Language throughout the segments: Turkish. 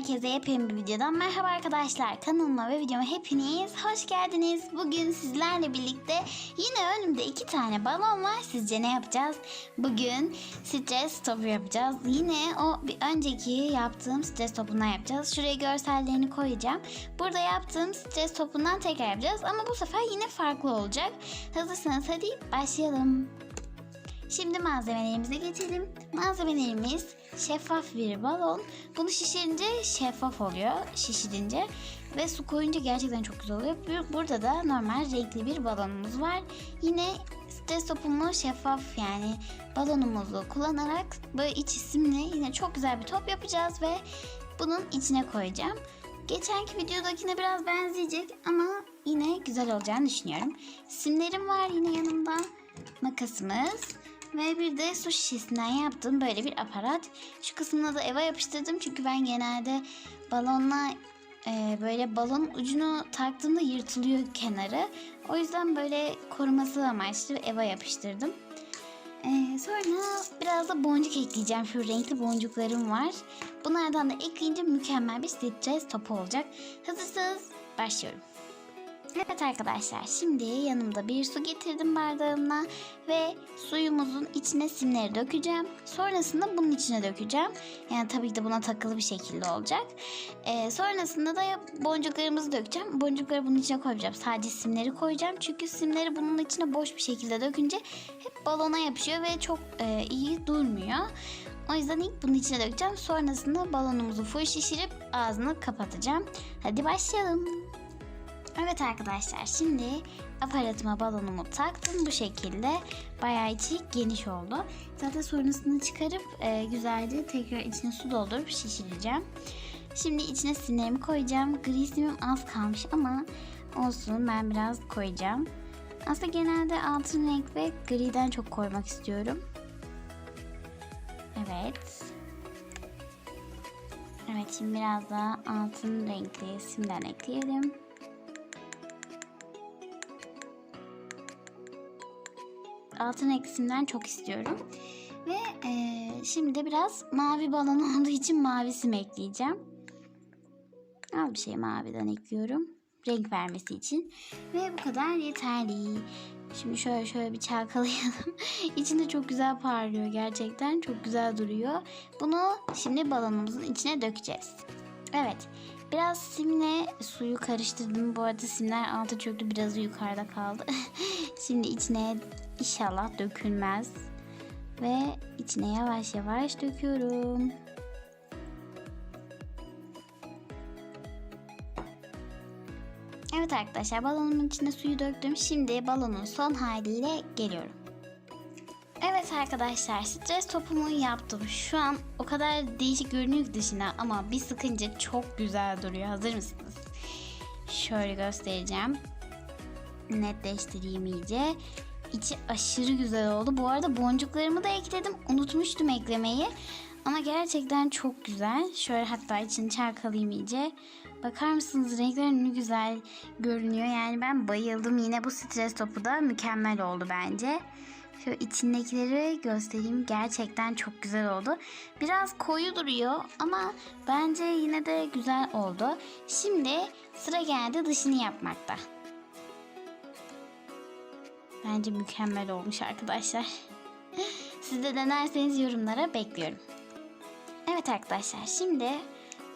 Herkese yepyeni bir videodan merhaba arkadaşlar. Kanalıma ve videoma hepiniz hoş geldiniz. Bugün sizlerle birlikte yine önümde iki tane balon var. Sizce ne yapacağız? Bugün stres topu yapacağız. Yine o bir önceki yaptığım stres topundan yapacağız. Şuraya görsellerini koyacağım. Burada yaptığım stres topundan tekrar yapacağız. Ama bu sefer yine farklı olacak. Hazırsanız hadi başlayalım. Şimdi malzemelerimize geçelim. Malzemelerimiz şeffaf bir balon. Bunu şişirince şeffaf oluyor şişirince. Ve su koyunca gerçekten çok güzel oluyor. Burada da normal renkli bir balonumuz var. Yine stres topumu şeffaf yani balonumuzu kullanarak böyle iç isimli yine çok güzel bir top yapacağız ve bunun içine koyacağım. Geçenki videodakine biraz benzeyecek ama yine güzel olacağını düşünüyorum. Simlerim var yine yanımda. Makasımız ve bir de su şişesinden yaptığım böyle bir aparat. Şu kısmına da eva yapıştırdım çünkü ben genelde balonla e, böyle balon ucunu taktığımda yırtılıyor kenarı. O yüzden böyle koruması amaçlı eva yapıştırdım. Ee, sonra biraz da boncuk ekleyeceğim. Şu renkli boncuklarım var. Bunlardan da ekleyince mükemmel bir stres topu olacak. Hazırsanız başlıyorum. Evet arkadaşlar şimdi yanımda bir su getirdim bardağımla ve suyumuzun içine simleri dökeceğim. Sonrasında bunun içine dökeceğim. Yani tabii ki de buna takılı bir şekilde olacak. Ee, sonrasında da boncuklarımızı dökeceğim. Boncukları bunun içine koyacağım. Sadece simleri koyacağım. Çünkü simleri bunun içine boş bir şekilde dökünce hep balona yapışıyor ve çok e, iyi durmuyor. O yüzden ilk bunun içine dökeceğim. Sonrasında balonumuzu full şişirip ağzını kapatacağım. Hadi başlayalım. Evet arkadaşlar şimdi aparatıma balonumu taktım bu şekilde. Bayağı içi geniş oldu. Zaten sonrasını çıkarıp e, güzelce tekrar içine su doldurup şişireceğim. Şimdi içine simlerimi koyacağım. Gri simim az kalmış ama olsun ben biraz koyacağım. Aslında genelde altın renk ve griden çok koymak istiyorum. Evet. Evet şimdi biraz daha altın renkli simden ekleyelim. Altın eksimden çok istiyorum. Ve e, şimdi biraz mavi balon olduğu için mavi sim ekleyeceğim. Al bir şey maviden ekliyorum. Renk vermesi için. Ve bu kadar yeterli. Şimdi şöyle şöyle bir çalkalayalım. İçinde çok güzel parlıyor gerçekten. Çok güzel duruyor. Bunu şimdi balonumuzun içine dökeceğiz. Evet. Biraz simle suyu karıştırdım. Bu arada simler altı çöktü. Biraz yukarıda kaldı. şimdi içine İnşallah dökülmez. Ve içine yavaş yavaş döküyorum. Evet arkadaşlar balonumun içine suyu döktüm. Şimdi balonun son haliyle geliyorum. Evet arkadaşlar stres topumu yaptım. Şu an o kadar değişik görünüyor dışına ama bir sıkınca çok güzel duruyor. Hazır mısınız? Şöyle göstereceğim. Netleştireyim iyice. İçi aşırı güzel oldu. Bu arada boncuklarımı da ekledim. Unutmuştum eklemeyi. Ama gerçekten çok güzel. Şöyle hatta içini çalkalayayım iyice. Bakar mısınız renkler ne güzel görünüyor. Yani ben bayıldım. Yine bu stres topu da mükemmel oldu bence. Şöyle içindekileri göstereyim. Gerçekten çok güzel oldu. Biraz koyu duruyor ama bence yine de güzel oldu. Şimdi sıra geldi dışını yapmakta. Bence mükemmel olmuş arkadaşlar. Siz de denerseniz yorumlara bekliyorum. Evet arkadaşlar şimdi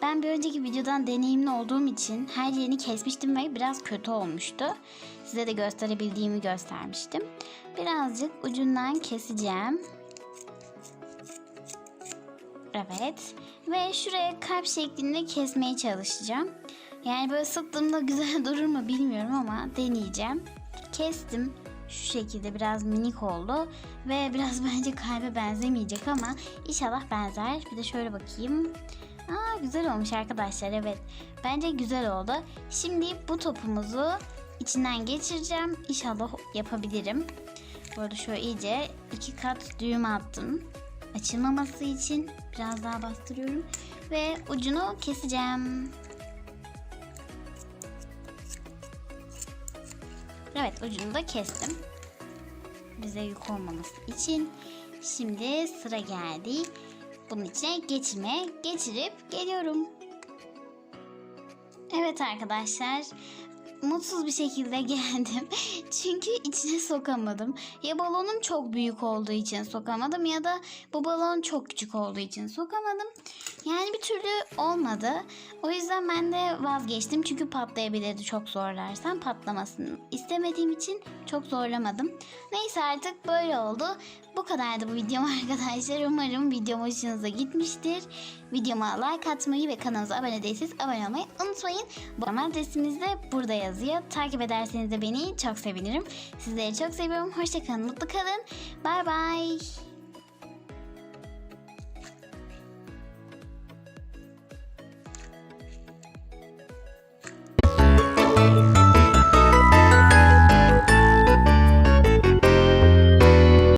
ben bir önceki videodan deneyimli olduğum için her yerini kesmiştim ve biraz kötü olmuştu. Size de gösterebildiğimi göstermiştim. Birazcık ucundan keseceğim. Evet. Ve şuraya kalp şeklinde kesmeye çalışacağım. Yani böyle sıktığımda güzel durur mu bilmiyorum ama deneyeceğim. Kestim şu şekilde biraz minik oldu ve biraz bence kalbe benzemeyecek ama inşallah benzer. Bir de şöyle bakayım. Aa güzel olmuş arkadaşlar evet. Bence güzel oldu. Şimdi bu topumuzu içinden geçireceğim. İnşallah yapabilirim. Bu arada şöyle iyice iki kat düğüm attım. Açılmaması için biraz daha bastırıyorum. Ve ucunu keseceğim. Evet ucunu da kestim. Bize yük olmaması için. Şimdi sıra geldi. Bunun içine geçirme geçirip geliyorum. Evet arkadaşlar mutsuz bir şekilde geldim. Çünkü içine sokamadım. Ya balonum çok büyük olduğu için sokamadım ya da bu balon çok küçük olduğu için sokamadım. Yani bir türlü olmadı. O yüzden ben de vazgeçtim. Çünkü patlayabilirdi çok zorlarsam. Patlamasını istemediğim için çok zorlamadım. Neyse artık böyle oldu. Bu kadardı bu videom arkadaşlar. Umarım videom hoşunuza gitmiştir. Videoma like atmayı ve kanalımıza abone değilseniz abone olmayı unutmayın. Bu adresimiz de burada yazıyor. Takip ederseniz de beni çok sevinirim. Sizleri çok seviyorum. Hoşçakalın, mutlu kalın. Bay bay.